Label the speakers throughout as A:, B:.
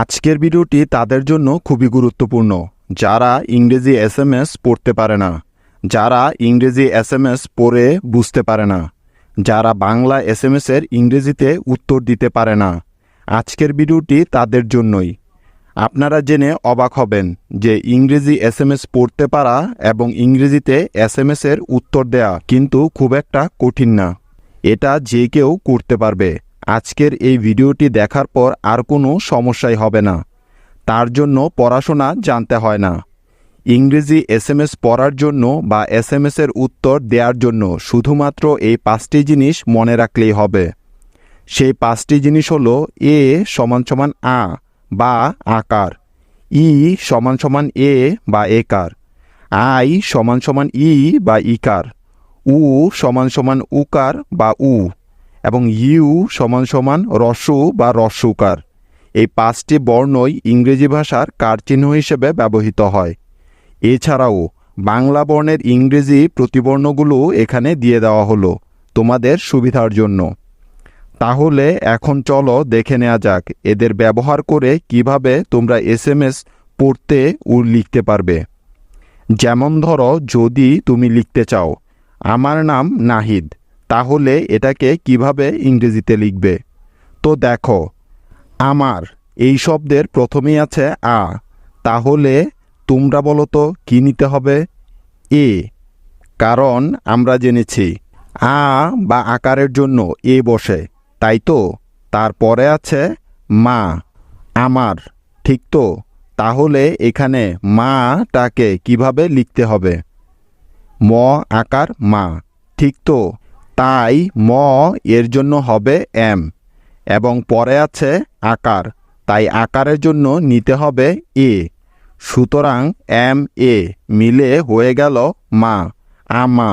A: আজকের ভিডিওটি তাদের জন্য খুবই গুরুত্বপূর্ণ, যারা ইংরেজি এস এম এস পড়তে পারে না, যারা ইংরেজি এস এম এস পড়ে বুঝতে পারে না, যারা বাংলা এস এম এসের ইংরেজিতে উত্তর দিতে পারে না। আজকের ভিডিওটি তাদের জন্যই। আপনারা জেনে অবাক হবেন যে ইংরেজি এস এম এস পড়তে পারা এবং ইংরেজিতে এস এম এসের উত্তর দেয়া কিন্তু খুব একটা কঠিন না। এটা যে কেউ করতে পারবে। আজকের এই ভিডিওটি দেখার পর আর কোনো সমস্যাই হবে না। তার জন্য পড়াশোনা জানতে হয় না। ইংরেজি এস এম এস পড়ার জন্য বা এস এম এসের উত্তর দেওয়ার জন্য শুধুমাত্র এই পাঁচটি জিনিস মনে রাখলেই হবে। সেই পাঁচটি জিনিস হলো এ সমান সমান আ বা আকার, ই সমান সমান এ বা একার, আই সমান সমান ই বা ইকার, উ সমান সমান উকার বা উ। এবং ইউ সমান সমান রস্যু বা রস্যুকার এই পাঁচটি বর্ণই ইংরেজি ভাষার কারচিহ্ন হিসেবে ব্যবহৃত হয়। এছাড়াও বাংলা বর্ণের ইংরেজি প্রতিবর্ণগুলো এখানে দিয়ে দেওয়া হলো তোমাদের সুবিধার জন্য। তাহলে এখন চলো দেখে নেওয়া যাক এদের ব্যবহার করে কীভাবে তোমরা এস এম এস পড়তে ও লিখতে পারবে। যেমন ধরো, যদি তুমি লিখতে চাও। আমার নাম নাহিদ। তাহলে এটাকে কীভাবে ইংরেজিতে লিখবে? তো দেখো, আমার এই শব্দের প্রথমেই আছে আ। তাহলে তোমরা বলো তো, কী নিতে হবে? এ। কারণ আমরা জেনেছি, আ বা আকারের জন্য এ বসে, তাই তো? তারপরে আছে মা। আমার, ঠিক তো? তাহলে এখানে মাটাকে কীভাবে লিখতে হবে? ম আকার মা, ঠিক তো? তাই ম এর জন্য হবে এম, এবং পরে আছে আকার, তাই আকারের জন্য নিতে হবে এ। সুতরাং এম, এ মিলে হয়ে গেল মা, আমা।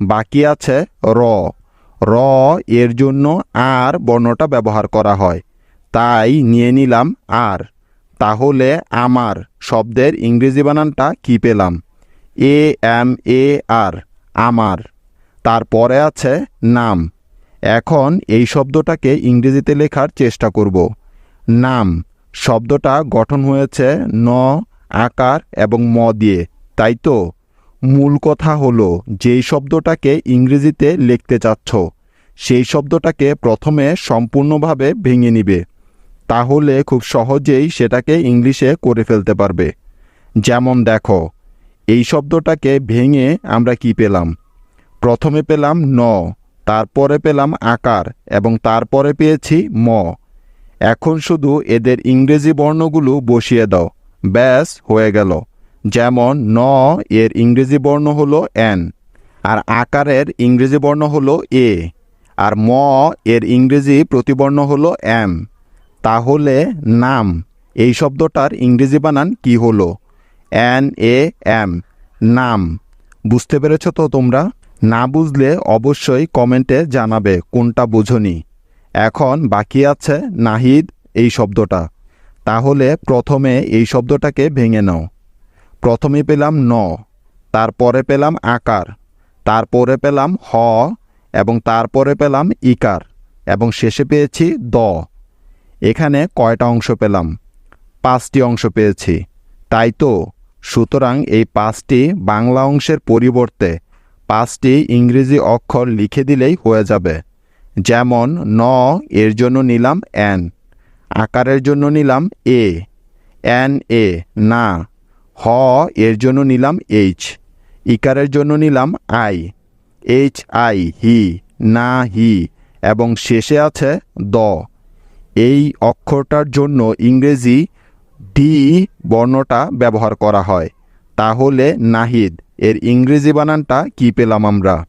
A: বাকি আছে র। র এর জন্য আর বর্ণটা ব্যবহার করা হয়, তাই নিয়ে নিলাম আর। তাহলে আমার শব্দের ইংরেজি বানানটা কি পেলাম? এ, এম, এ, আর, আমার। তারপরে আছে নাম। এখন এই শব্দটাকে ইংরেজিতে লেখার চেষ্টা করব। নাম। শব্দটা গঠন হয়েছে ন, আকার এবং ম দিয়ে, তাই তো? মূল কথা হলো, যেই শব্দটাকে ইংরেজিতে লিখতে চাচ্ছ, সেই শব্দটাকে প্রথমে সম্পূর্ণভাবে ভেঙে নিবে। তাহলে খুব সহজেই সেটাকে ইংলিশে করে ফেলতে পারবে। যেমন দেখো, এই শব্দটাকে ভেঙে আমরা কি পেলাম? প্রথমে পেলাম ন, তারপরে পেলাম আকার এবং তারপরে পেয়েছি ম। এখন শুধু এদের ইংরেজি বর্ণগুলো বসিয়ে দাও। ব্যাস, হয়ে গেল। যেমন ন, এর ইংরেজি বর্ণ হলো এন, আর আকারের ইংরেজি বর্ণ হলো এ, আর ম, এর ইংরেজি প্রতিবর্ণ হলো এম। তাহলে নাম, এই শব্দটার ইংরেজি বানান কি হলো? এন, এ, এম, নাম। বুঝতে পেরেছ তো তোমরা? না বুঝলে অবশ্যই কমেন্টে জানাবে কোনটা বুঝনি। এখন বাকি আছে নাহিদ এই শব্দটা। তাহলে প্রথমে এই শব্দটাকে ভেঙে নাও। প্রথমে পেলাম ন, তারপরে পেলাম আকার, তারপরে পেলাম হ এবং তারপরে পেলাম ইকার এবং শেষে পেয়েছি দ। এখানে কয়টা অংশ পেলাম? পাঁচটি অংশ পেয়েছি। তাই তো, সুতরাং এই পাঁচটি বাংলা অংশের পরিবর্তে পাঁচটি ইংরেজি অক্ষর লিখে দিলেই হয়ে যাবে। যেমন, ন, এর জন্য নিলাম এন। আকারের জন্য নিলাম এ। এন, এ, না। হ, এর জন্য নিলাম এইচ। ইকারের জন্য নিলাম আই। এইচ, আই, হি, না, হি। এবং শেষে আছে দ। এই অক্ষরটার জন্য ইংরেজি ডি বর্ণটা ব্যবহার করা হয়। তাহলে নাহিদ, এর ইংরেজি বানানটা কি পেলাম আমরা?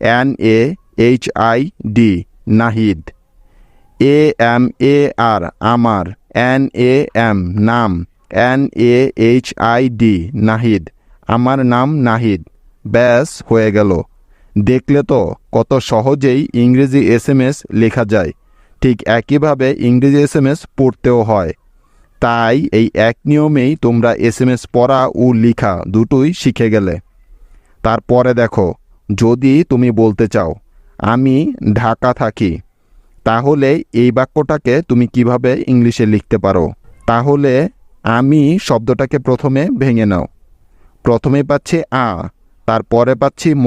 A: N A H I D Nahid. A M A R আমার। এন এ এম নাম। N A H I D Nahid. আমার নাম নাহিদ। ব্যাস, হয়ে গেল। দেখলে তো কত সহজেই ইংরেজি এস লেখা যায়। ঠিক একইভাবে ইংরেজি এস পড়তেও হয়। তাই এই এক নিয়মেই তোমরা এস এম এস পড়া ও লিখা দুটোই শিখে গেলে। তারপরে দেখো, যদি তুমি বলতে চাও, আমি ঢাকা থাকি, তাহলে এই বাক্যটাকে তুমি কীভাবে ইংলিশে লিখতে পারো? তাহলে আমি শব্দটাকে প্রথমে ভেঙে নাও। প্রথমে পাচ্ছি আ, তারপরে পাচ্ছি ম,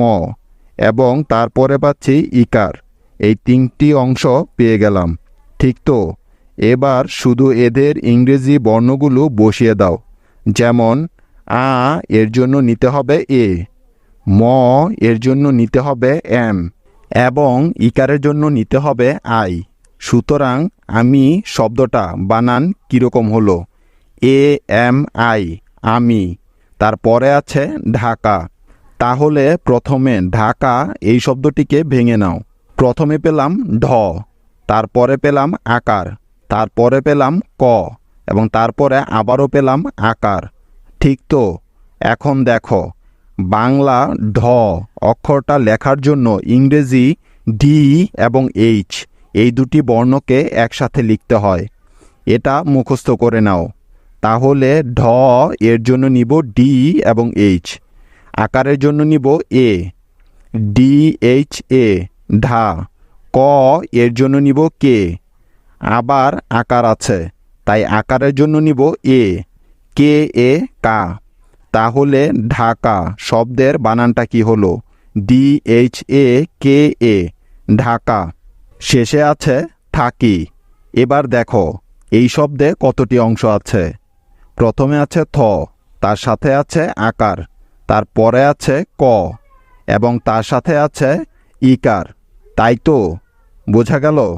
A: এবং তারপরে পাচ্ছি ইকার। এই তিনটি অংশ পেয়ে গেলাম। ঠিক তো? এবার শুধু এদের ইংরেজি বর্ণগুলো বসিয়ে দাও। যেমন, আ এর জন্য নিতে হবে এ, ম এর জন্য নিতে হবে এম, এবং ইকারের জন্য নিতে হবে আই। সুতরাং আমি শব্দটা বানান কীরকম হলো? এ, এম, আই, আমি। তারপরে আছে ঢাকা। তাহলে প্রথমে ঢাকা এই শব্দটিকে ভেঙে নাও। প্রথমে পেলাম ঢ, তারপরে পেলাম আকার। তারপরে পেলাম ক, এবং তারপরে আবারও পেলাম আকার। ঠিক তো? এখন দেখো, বাংলা ঢ অক্ষরটা লেখার জন্য ইংরেজি ডি এবং এইচ এই দুটি বর্ণকে একসাথে লিখতে হয়। এটা মুখস্থ করে নাও। তাহলে ঢ এর জন্য নিব ডি এবং এইচ আকারের জন্য নিব এ ডি এইচ এ ঢা। ক এর জন্য নিব কে আবার আকার আছে, তাই আকারের জন্য নিব এ, কে, এ, কা। তাহলে ঢাকা শব্দের বানানটা কি হলো? D H A K A Dhaka. শেষে আছে থাকি। এবার দেখো, এই শব্দে কতটি অংশ আছে? প্রথমে আছে থ, তার সাথে আছে আকার তারপরে আছে ক, এবং তার সাথে আছে ইকার। তাই তো, বোঝা গেল?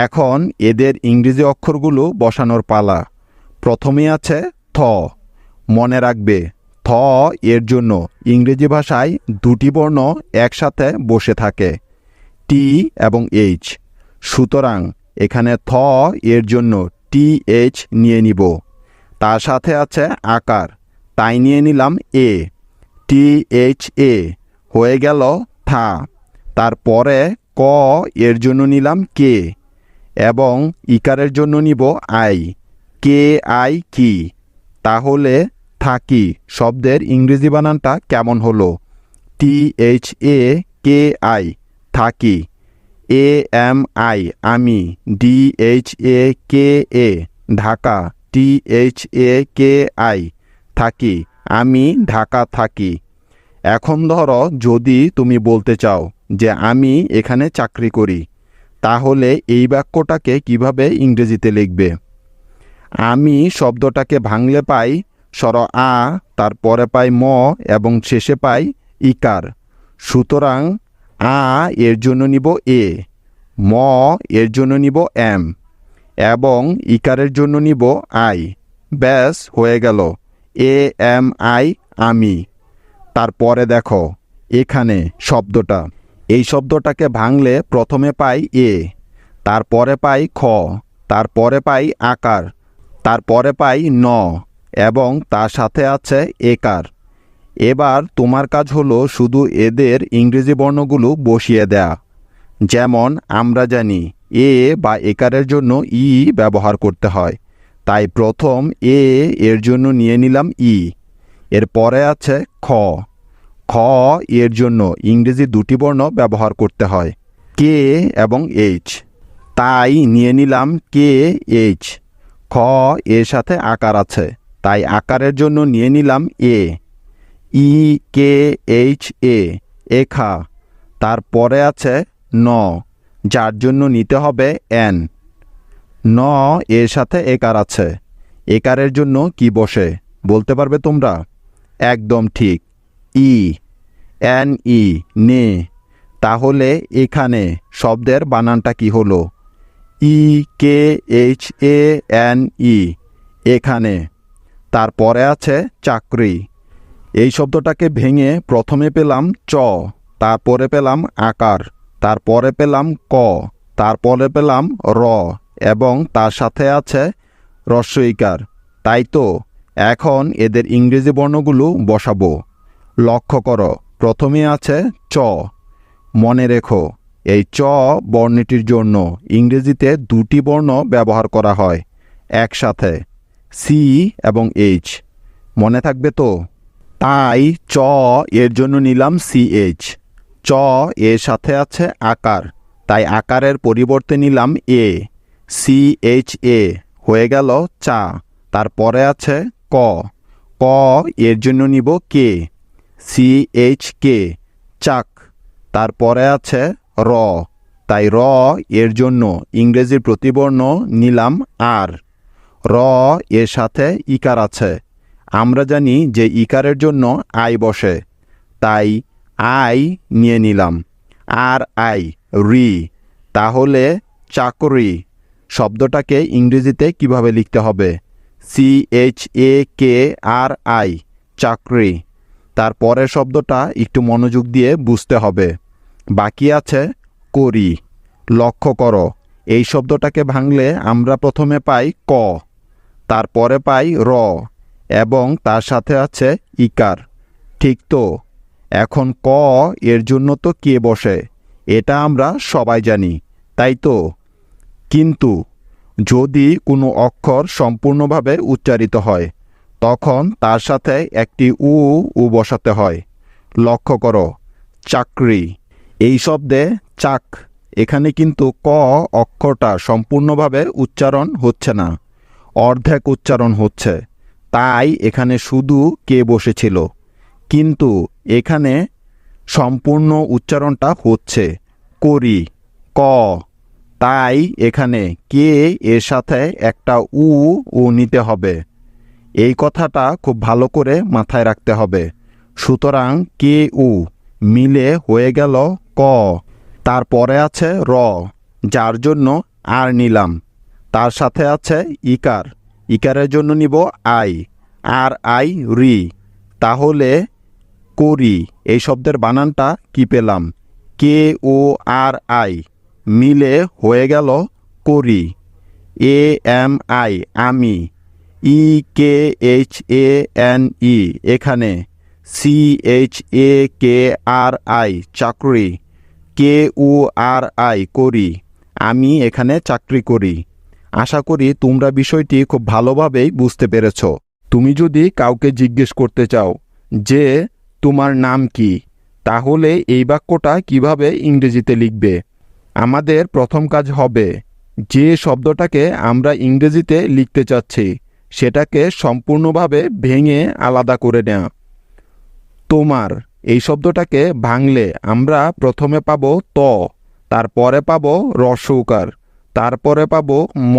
A: এখন এদের ইংরেজি অক্ষরগুলো বসানোর পালা। প্রথমে আছে থ। মনে রাখবে, থ এর জন্য ইংরেজি ভাষায় দুটি বর্ণ একসাথে বসে থাকে, টি এবং এইচ। সুতরাং এখানে থ এর জন্য টি এইচ নিয়ে নিব। তার সাথে আছে আকার, তাই নিয়ে নিলাম এ। টি এইচ এ হয়ে গেল থা। তারপরে ক এর জন্য নিলাম কে। এবং ইকারের জন্য নিব আই। কে আই কি? তাহলে থাকি। শব্দের ইংরেজি বানানটা কেমন হলো? T H A K I. থাকি। A M I. আমি। D H A K A. Dhaka. T H A K I. থাকি। আমি ঢাকা থাকি। এখন ধরো যদি তুমি বলতে চাও যে আমি এখানে চাকরি করি। তাহলে এই বাক্যটাকে কীভাবে ইংরেজিতে লিখবে? আমি শব্দটাকে ভাঙলে পাই সর আ, তারপরে পাই ম এবং শেষে পাই ইকার। সুতরাং আ এর জন্য নিব এ, ম এর জন্য নিব এম, এবং ইকারের জন্য নিব আই। ব্যাস, হয়ে গেল। এ, এম, আই, আমি। তারপরে দেখো, এখানে শব্দটা। এই শব্দটাকে ভাঙলে প্রথমে পাই এ, তারপরে পাই খ, তারপরে পাই আকার, তারপরে পাই ন এবং তার সাথে আছে একার। এবার তোমার কাজ হলো শুধু এদের ইংরেজি বর্ণগুলো বসিয়ে দেয়া। যেমন, আমরা জানি এ বা একারের জন্য ই ব্যবহার করতে হয়। তাই প্রথম এ এর জন্য নিয়ে নিলাম ই। এর পরে আছে খ। খ এর জন্য ইংরেজি দুটি বর্ণ ব্যবহার করতে হয়। কে এবং এইচ। তাই নিয়ে নিলাম কে, এইচ। খ এর সাথে আকার আছে, তাই আকারের জন্য নিয়ে নিলাম এ। ই, কে, এইচ, এ। এখা তারপরে আছে ন, যার জন্য নিতে হবে এন। ন এর সাথে একার আছে, একারের জন্য কি বসে, বলতে পারবে তোমরা? একদম ঠিক। ই। এন ই নে। তাহলে এখানে শব্দের বানানটা কি হলো? ই কে এইচ এ এন ই এখানে। তারপরে আছে চাকরি। এই শব্দটাকে ভেঙে প্রথমে পেলাম চ, তারপরে পেলাম আকার, তারপরে পেলাম ক, তারপরে পেলাম র এবং তার সাথে আছে রস্বইকার। তাই তো, এখন এদের ইংরেজি বর্ণগুলো বসাবো। লক্ষ্য করো। প্রথমে আছে চ। মনে রেখো, এই চ বর্ণটির জন্য ইংরেজিতে দুটি বর্ণ ব্যবহার করা হয়, একসাথে সি এবং এইচ মনে থাকবে তো? তাই চ এর জন্য নিলাম সি এইচ চ এর সাথে আছে আকার, তাই আকারের পরিবর্তে নিলাম এ সি এইচ এ হয়ে গেল চা, তারপরে আছে ক। ক এর জন্য নিব কে সি এইচ কে চাক। তারপরে আছে র। তাই র এর জন্য ইংরেজির প্রতিবর্ণ নিলাম আর। র এর সাথে ইকার আছে। আমরা জানি যে ইকারের জন্য আই বসে। তাই আই নিয়ে নিলাম। আর আই, রি। তাহলে চাকরি। শব্দটাকে ইংরেজিতে কীভাবে লিখতে হবে? C H A K R I চাকরি। তার পরের শব্দটা একটু মনোযোগ দিয়ে বুঝতে হবে। বাকি আছে করি, লক্ষ্য করো, এই শব্দটাকে ভাঙলে আমরা প্রথমে পাই ক, তারপরে পাই র, এবং তার সাথে আছে ইকার। ঠিক তো? এখন ক এর জন্য তো কে বসে, এটা আমরা সবাই জানি, তাই তো? কিন্তু যদি কোনো অক্ষর সম্পূর্ণভাবে উচ্চারিত হয় তখন তার সাথে একটি উ উ বসাতে হয়। লক্ষ্য করো, চাকরি। এই শব্দে চাক, এখানে কিন্তু ক অক্ষরটা সম্পূর্ণভাবে উচ্চারণ হচ্ছে না। অর্ধেক উচ্চারণ হচ্ছে। তাই এখানে শুধু কে বসেছিল। কিন্তু এখানে সম্পূর্ণ উচ্চারণটা হচ্ছে। করি, ক। তাই এখানে কে এর সাথে একটা উ উ নিতে হবে। এই কথাটা খুব ভালো করে মাথায় রাখতে হবে। সুতরাং কে উ, মিলে হয়ে গেল ক। তারপরে আছে র, যার জন্য আর নিলাম। তার সাথে আছে ইকার। ইকারের জন্য নিব আই। আর আই রি। তাহলে করি। এই শব্দের বানানটা কি পেলাম? কে ও আর আই, মিলে হয়ে গেল করি। এ এম আই, আমি। ই কে এইচ এ এন ই, এখানে C H A K R I, চাকরি, কে ও আর আই করি, আমি এখানে চাকরি করি। আশা করি তোমরা বিষয়টি খুব ভালোভাবেই বুঝতে পেরেছ। তুমি যদি কাউকে জিজ্ঞেস করতে চাও যে, তোমার নাম কি? তাহলে এই বাক্যটা কীভাবে ইংরেজিতে লিখবে? আমাদের প্রথম কাজ হবে যে শব্দটাকে আমরা ইংরেজিতে লিখতে চাচ্ছি। সেটাকে সম্পূর্ণভাবে ভেঙে আলাদা করে নেওয়া তোমার, এই শব্দটাকে ভাঙলে আমরা প্রথমে পাব ত, তারপরে পাবো রসৌকার, তারপরে পাবো ম,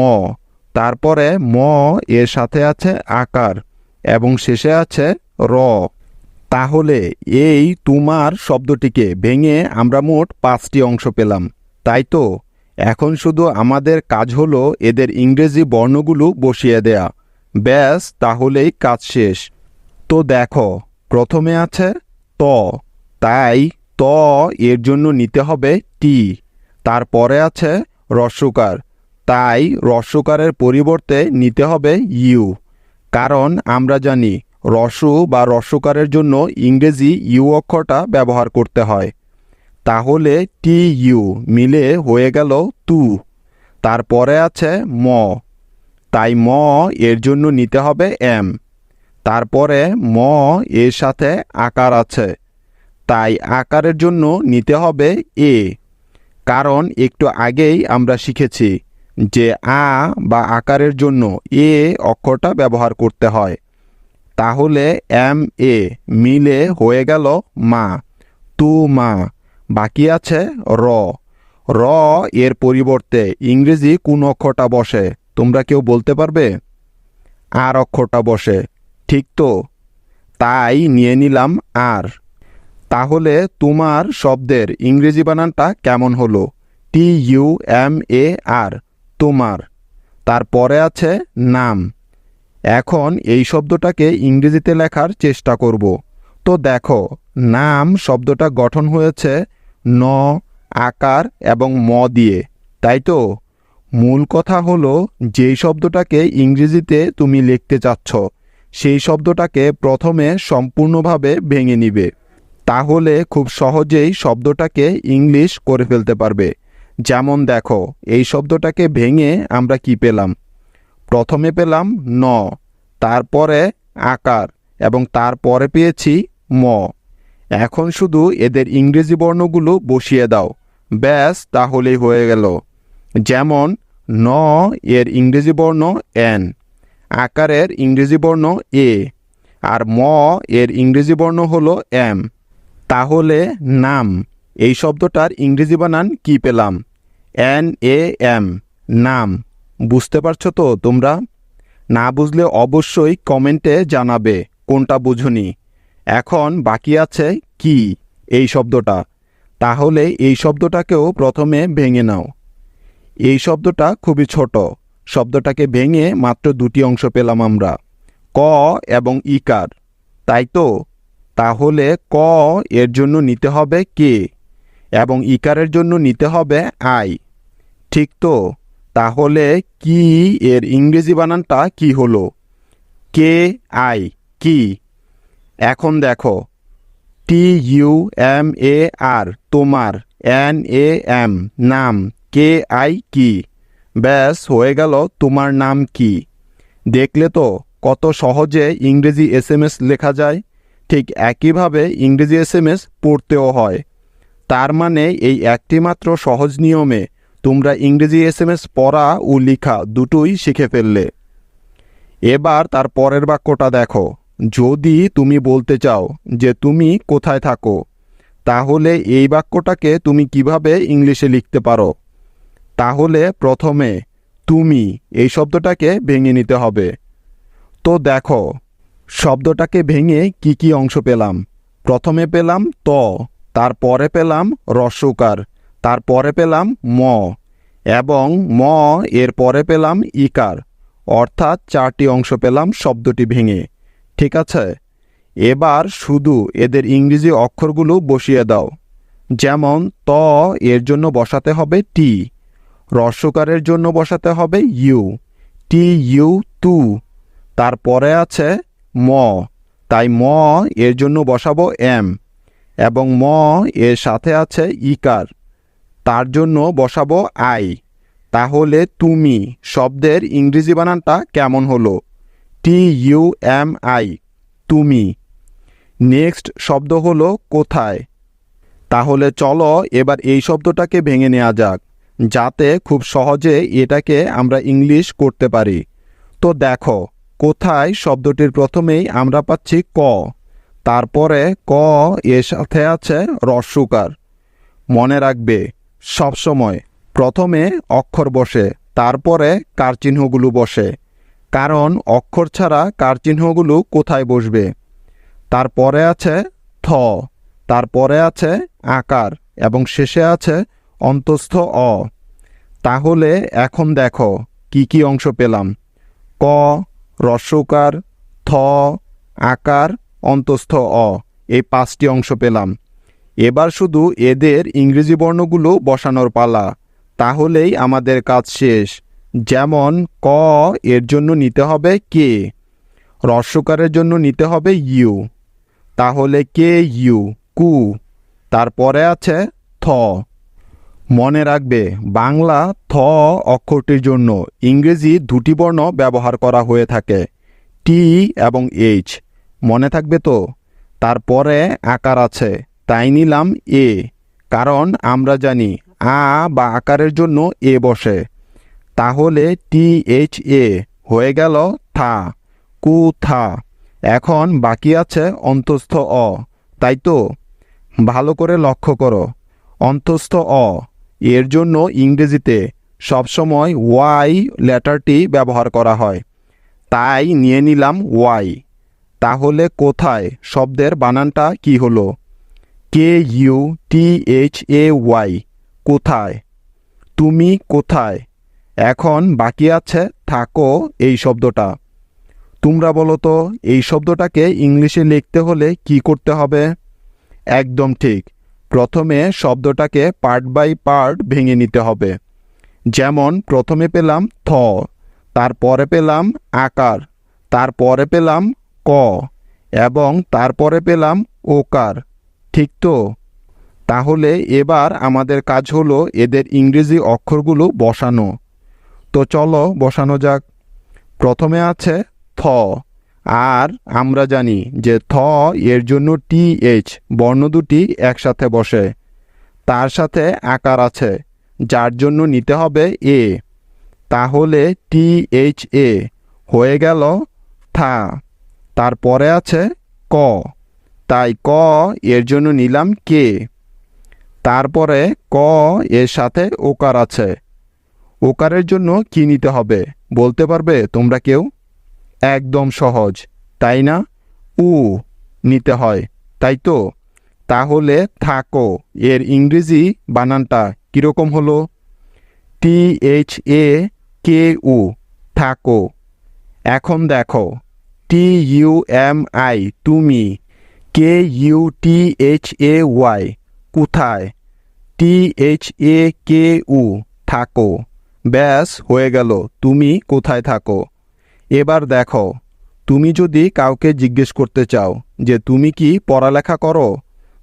A: তারপরে ম এর সাথে আছে আকার এবং শেষে আছে র। তাহলে এই তোমার শব্দটিকে ভেঙে আমরা মোট পাঁচটি অংশ পেলাম। তাই তো? এখন শুধু আমাদের কাজ হলো এদের ইংরেজি বর্ণগুলো বসিয়ে দেয়া। ব্যাস, তাহলেই কাজ শেষ। তো দেখো, প্রথমে আছে ত। তাই ত এর জন্য নিতে হবে টি। তারপরে আছে রস্যকার তাই রস্যকারের পরিবর্তে নিতে হবে ইউ। কারণ আমরা জানি রস্যু বা রস্যকারের জন্য ইংরেজি ইউ অক্ষরটা ব্যবহার করতে হয়। তাহলে টি ইউ মিলে হয়ে গেল তু। তারপরে আছে ম। তাই ম এর জন্য নিতে হবে এম। তারপরে ম এর সাথে আকার আছে। তাই আকারের জন্য নিতে হবে এ। কারণ একটু আগেই আমরা শিখেছি যে আ বা আকারের জন্য এ অক্ষরটা ব্যবহার করতে হয়। তাহলে এম, এ মিলে হয়ে গেল মা। তু, মা। বাকি আছে র। র এর পরিবর্তে ইংরেজি কোন অক্ষরটা বসে? তোমরা কেউ বলতে পারবে? আর অক্ষরটা বসে। ঠিক তো? তাই নিয়ে নিলাম আর। তাহলে তোমার শব্দের ইংরেজি বানানটা কেমন হলো? টি ইউ এম এ আর তোমার। তারপরে আছে নাম। এখন এই শব্দটাকে ইংরেজিতে লেখার চেষ্টা করব। তো দেখো, নাম শব্দটা গঠন হয়েছে ন, আকার এবং ম দিয়ে। তাই তো? মূল কথা হলো, যেই শব্দটাকে ইংরেজিতে তুমি লিখতে চাচ্ছ, সেই শব্দটাকে প্রথমে সম্পূর্ণভাবে ভেঙে নিবে। তাহলে খুব সহজেই শব্দটাকে ইংলিশ করে ফেলতে পারবে। যেমন দেখো, এই শব্দটাকে ভেঙে আমরা কি পেলাম? প্রথমে পেলাম ন, তারপরে আকার, এবং তারপরে পেয়েছি ম। এখন শুধু এদের ইংরেজি বর্ণগুলো বসিয়ে দাও। ব্যাস, তাহলেই হয়ে গেল। যেমন ন এর ইংরেজি বর্ণ এন, আকারের ইংরেজি বর্ণ এ, আর ম এর ইংরেজি বর্ণ হলো এম। তাহলে নাম, এই শব্দটার ইংরেজি বানান কি পেলাম? এন এ এম, নাম। বুঝতে পারছ তো তোমরা? না বুঝলে অবশ্যই কমেন্টে জানাবে, কোনটা বুঝুনি। এখন বাকি আছে কি, এই শব্দটা। তাহলে এই শব্দটাকেও প্রথমে ভেঙে নাও। এই শব্দটা খুবই ছোট। শব্দটাকে ভেঙে মাত্র দুটি অংশ পেলাম আমরা। ক এবং ইকার। তাই তো? তাহলে ক এর জন্য নিতে হবে কে? এবং ইকারের জন্য নিতে হবে আই। ঠিক তো? তাহলে কি এর ইংরেজি বানানটা কি হলো? K I? কি? এখন দেখো। টি ইউ এম এ আর, তোমার, এন এ এম, নাম কে আই কি? ব্যাস, হয়ে গেল তোমার নাম কি? দেখলে তো কত সহজে ইংরেজি এস লেখা যায়। ঠিক একইভাবে ইংরেজি এস এম পড়তেও হয়। তার মানে এই একটি মাত্র সহজ নিয়মে তোমরা ইংরেজি এস এম এস পড়া ও লেখা দুটোই শিখে ফেললে। এবার তার পরের বাক্যটা দেখো। যদি তুমি বলতে চাও যে তুমি কোথায় থাকো, তাহলে এই বাক্যটাকে তুমি কীভাবে ইংলিশে লিখতে পারো? তাহলে প্রথমে তুমি এই শব্দটাকে ভেঙে নিতে হবে। তো দেখো, শব্দটাকে ভেঙে কি কি অংশ পেলাম? প্রথমে পেলাম ত, তারপরে পেলাম রস্যকার তারপরে পেলাম ম, এবং ম এর পরে পেলাম ইকার, অর্থাৎ চারটি অংশ পেলাম শব্দটি ভেঙে। ঠিক আছে? এবার শুধু এদের ইংরেজি অক্ষরগুলো বসিয়ে দাও। যেমন ত এর জন্য বসাতে হবে টি। রস্যকারের জন্য বসাতে হবে ইউ। টি ইউ তু। তারপরে আছে ম। তাই ম এর জন্য বসাবো এম। এবং ম এর সাথে আছে ইকার। তার জন্য বসাবো আই। তাহলে তুমি শব্দের ইংরেজি বানানটা কেমন হলো? টি ইউ এম আই তুমি। নেক্সট শব্দ হলো কোথায়? তাহলে চলো এবার এই শব্দটাকে ভেঙে নেওয়া যাক। যাতে খুব সহজে এটাকে আমরা ইংলিশ করতে পারি। তো দেখো, কোথায় শব্দটির প্রথমেই আমরা পাচ্ছি ক। তারপরে ক এর সাথে আছে রস্যকার মনে রাখবে, সবসময় প্রথমে অক্ষর বসে, তারপরে কার চিহ্নগুলো বসে। কারণ অক্ষর ছাড়া কারচিহ্নগুলো কোথায় বসবে? তারপরে আছে থ, তারপরে আছে আকার, এবং শেষে আছে অন্তস্থ অ। তাহলে এখন দেখো কি কি অংশ পেলাম। ক রস্যকার থ, আকার, অন্তস্থ অ। এই পাঁচটি অংশ পেলাম। এবার শুধু এদের ইংরেজি বর্ণগুলো বসানোর পালা। তাহলেই আমাদের কাজ শেষ। যেমন ক, এর জন্য নিতে হবে কে। রস্যকারের জন্য নিতে হবে ইউ। তাহলে কে ইউ? কু। তারপরে আছে থ। মনে রাখবে, বাংলা থ অক্ষরটির জন্য ইংরেজি দুটি বর্ণ ব্যবহার করা হয়ে থাকে, টি এবং এইচ। মনে থাকবে তো? তারপরে আকার আছে, তাই নিলাম এ, কারণ আমরা জানি আ বা আকারের জন্য এ বসে। তাহলে টি এইচ এ, হয়ে গেল থা, কু থা। এখন বাকি আছে অন্তস্থ অ, তাই তো? ভালো করে লক্ষ্য করো, অন্তস্থ অ। এর জন্য ইংরেজিতে সবসময় ওয়াই লেটারটি ব্যবহার করা হয়। তাই নিয়ে নিলাম ওয়াই তাহলে কোথায় শব্দের বানানটা কি হলো? K U T H A Y কোথায়? তুমি কোথায়? এখন বাকি আছে থাকো এই শব্দটা। তোমরা বলো তো, এই শব্দটাকে ইংলিশে লিখতে হলে কি করতে হবে? একদম ঠিক। প্রথমে শব্দটাকে পার্ট বাই পার্ট ভেঙে নিতে হবে। যেমন, প্রথমে পেলাম থ, তারপরে পেলাম আকার, তারপরে পেলাম ক, এবং তারপরে পেলাম ওকার। ঠিক তো? তাহলে এবার আমাদের কাজ হলো এদের ইংরেজি অক্ষরগুলো বসানো। তো চলো, বসানো যাক। প্রথমে আছে থ আর আমরা জানি যে থ এর জন্য টি এইচ, বর্ণ দুটি একসাথে বসে। তার সাথে আকার আছে, যার জন্য নিতে হবে এ। তাহলে টি এইচ এ হয়ে গেল থা। তারপরে আছে ক। তাই ক এর জন্য নিলাম কে। তারপরে ক এর সাথে ওকার আছে। ওকারের জন্য কি নিতে হবে, বলতে পারবে তোমরা কেউ? একদম সহজ, তাই না? উ নিতে হয়, তাই তো? তাহলে থাকো, এর ইংরেজি বানানটা কীরকম হলো? টি এইচ এ কে উ থাকো। এখন দেখো টি ইউ এম আই তুমি K U T H A Y কোথায়? টি এইচ এ কে উ থাকো। ব্যাস, হয়ে গেল, তুমি কোথায় থাকো? এবার দেখো, তুমি যদি কাউকে জিজ্ঞেস করতে চাও যে তুমি কি পড়ালেখা করো,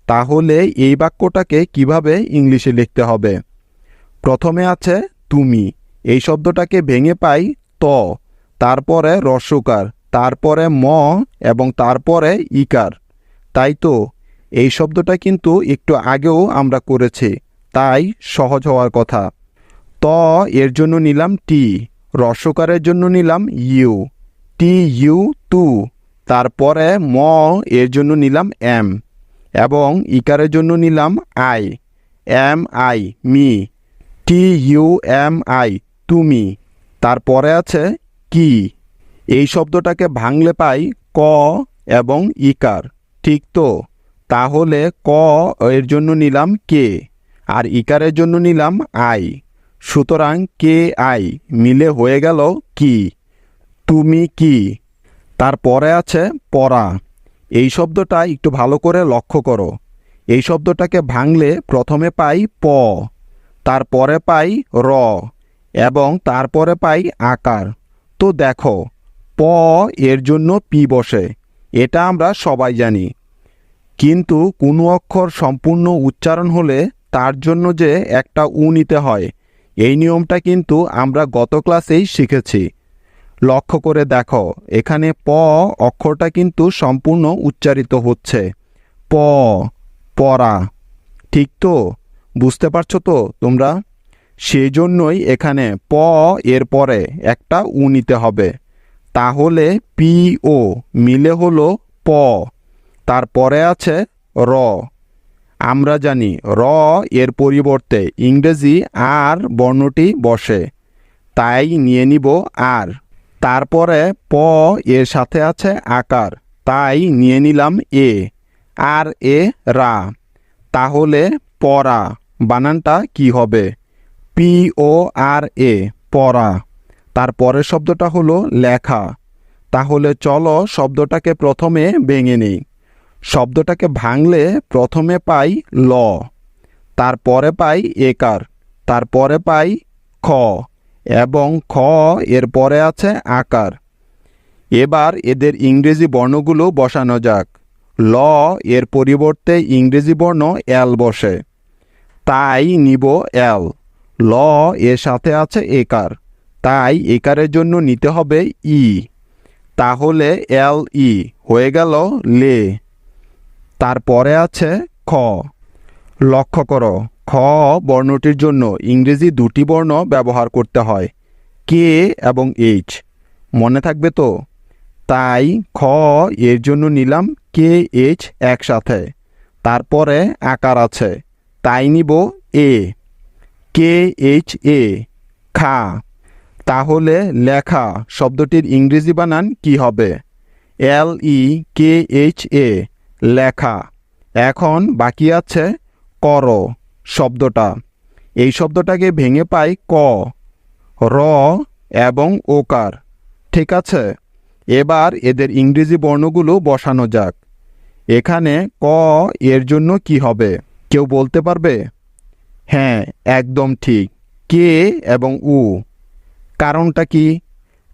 A: তাহলে এই বাক্যটাকে কীভাবে ইংলিশে লিখতে হবে? প্রথমে আছে তুমি, এই শব্দটাকে ভেঙে পাই ত, তারপরে রস্যকার তারপরে ম এবং তারপরে ইকার। তাই তো, এই শব্দটা কিন্তু একটু আগেও আমরা করেছি, তাই সহজ হওয়ার কথা। ত, এর জন্য নিলাম টি। রস্যকারের জন্য নিলাম ইউ, টি ইউ টু, তারপরে ম এর জন্য নিলাম এম, এবং ইকারের জন্য নিলাম আই, এম আই, মি, টি ইউ এম আই, তুমি, তারপরে আছে কি, এই শব্দটাকে ভাঙলে পাই ক এবং ইকার, ঠিক তো, তাহলে ক এর জন্য নিলাম কে, আর ইকারের জন্য নিলাম আই সুতরাং কে আই মিলে হয়ে গেল কি? তুমি কি? তারপরে আছে পড়া। এই শব্দটা একটু ভালো করে লক্ষ্য করো। এই শব্দটাকে ভাঙলে প্রথমে পাই প, তারপরে পাই র, এবং তারপরে পাই আকার। তো দেখো, প এর জন্য পি বসে। এটা আমরা সবাই জানি। কিন্তু কোনো অক্ষর সম্পূর্ণ উচ্চারণ হলে তার জন্য যে একটা উ নিতে হয় এই নিয়মটা কিন্তু আমরা গত ক্লাসেই শিখেছি। লক্ষ্য করে দেখো, এখানে প অক্ষরটা কিন্তু সম্পূর্ণ উচ্চারিত হচ্ছে। প, পড়া। ঠিক তো? বুঝতে পারছ তো তোমরা? সেই জন্যই এখানে প এর পরে একটা উ নিতে হবে। তাহলে পি ও মিলে হলো প। তারপরে আছে র। আমরা জানি, র এর পরিবর্তে ইংরেজি আর বর্ণটি বসে, তাই নিয়ে নিব আর। তারপরে প এর সাথে আছে আকার, তাই নিয়ে নিলাম এ। আর এ রা। তাহলে পরা, বানানটা কি হবে? পি ও আর এ পড়া তারপরের শব্দটা হলো লেখা। তাহলে চলো শব্দটাকে প্রথমে ভেঙে নেই। শব্দটাকে ভাঙলে প্রথমে পাই ল, তারপরে পাই একার, তারপরে পাই খ, এবং খ এর পরে আছে আকার। এবার এদের ইংরেজি বর্ণগুলো বসানো যাক। ল এর পরিবর্তে ইংরেজি বর্ণ এল বসে। তাই নিব এল। ল এর সাথে আছে একার। তাই একারের জন্য নিতে হবে ই। তাহলে এল ই হয়ে গেল লে। তারপরে আছে খ। লক্ষ্য করো, খ বর্ণটির জন্য ইংরেজি দুটি বর্ণ ব্যবহার করতে হয়, কে এবং এইচ। মনে থাকবে তো? তাই খ এর জন্য নিলাম কে, এইচ একসাথে। তারপরে আকার আছে, তাই নিব এ। কে, এইচ, এ। খা। তাহলে লেখা শব্দটির ইংরেজি বানান কি হবে? L, E, K, H, A. লেখা। এখন বাকি আছে কর শব্দটা। এই শব্দটাকে ভেঙে পাই ক, র এবং ওকার। ঠিক আছে? এবার এদের ইংরেজি বর্ণগুলো বসানো যাক। এখানে ক এর জন্য কি হবে? কেউ বলতে পারবে? হ্যাঁ একদম ঠিক। কে এবং উ। কারণটা কি?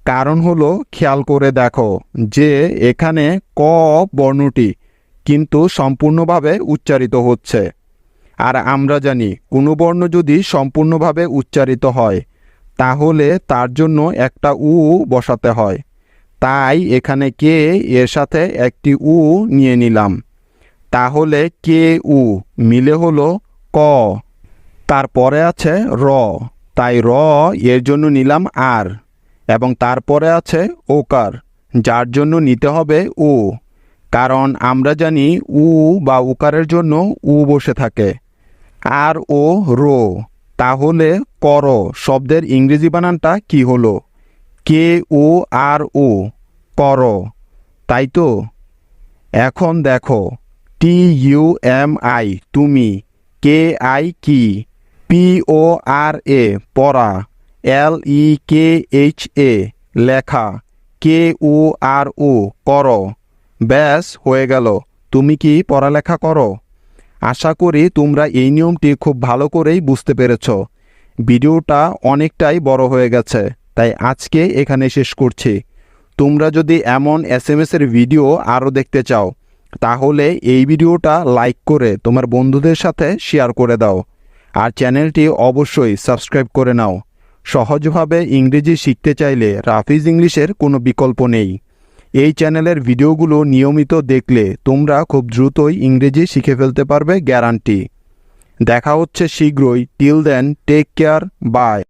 A: কারণ হলো, খেয়াল করে দেখো যে এখানে ক বর্ণটি কিন্তু সম্পূর্ণভাবে উচ্চারিত হচ্ছে। আর আমরা জানি, কোনো বর্ণ যদি সম্পূর্ণভাবে উচ্চারিত হয়, তাহলে তার জন্য একটা উ বসাতে হয়। তাই এখানে কে এর সাথে একটি উ নিয়ে নিলাম। তাহলে কে উ মিলে হলো ক। তারপরে আছে র। তাই র এর জন্য নিলাম আর। এবং তারপরে আছে ওকার, যার জন্য নিতে হবে উ। কারণ আমরা জানি উ বা উকারের জন্য উ বসে থাকে। আর ও রো। তাহলে কর শব্দের ইংরেজি বানানটা কি হলো? কে ও আর ও। কর। তাই তো? এখন দেখো। টি ইউ এম আই, তুমি। কে আই কি? পি ও আর এ, পড়া। এল ই কে এইচ এ, লেখা। কে ও আর ও, করো। ব্যাস, হয়ে গেল। তুমি কি পড়ালেখা করো? আশা করি তোমরা এই নিয়মটি খুব ভালো করেই বুঝতে পেরেছ। ভিডিওটা অনেকটাই বড় হয়ে গেছে, তাই আজকে এখানে শেষ করছি। তোমরা যদি এমন এস এম এর ভিডিও আরও দেখতে চাও, তাহলে এই ভিডিওটা লাইক করে তোমার বন্ধুদের সাথে শেয়ার করে দাও। আর চ্যানেলটি অবশ্যই সাবস্ক্রাইব করে নাও। সহজভাবে ইংরেজি শিখতে চাইলে রাফিজ ইংলিশের কোনো বিকল্প নেই। এই চ্যানেলের ভিডিওগুলো নিয়মিত দেখলে তোমরা খুব দ্রুতই ইংরেজি শিখে ফেলতে পারবে গ্যারান্টি। দেখা হচ্ছে শীঘ্রই। Till then take care bye